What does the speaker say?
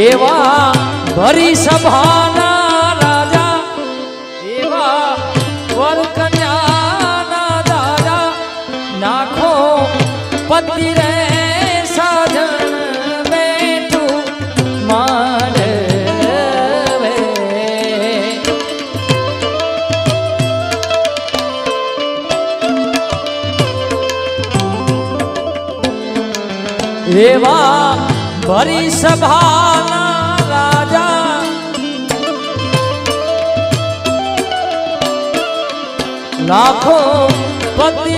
એવા ભરી સભાના રાજા એવા વરકન્યાના દાદા નાખો પતિ રે સાધન બેઠું માંડવે એવા ભરી સભાના રાજા. લાખો પતિ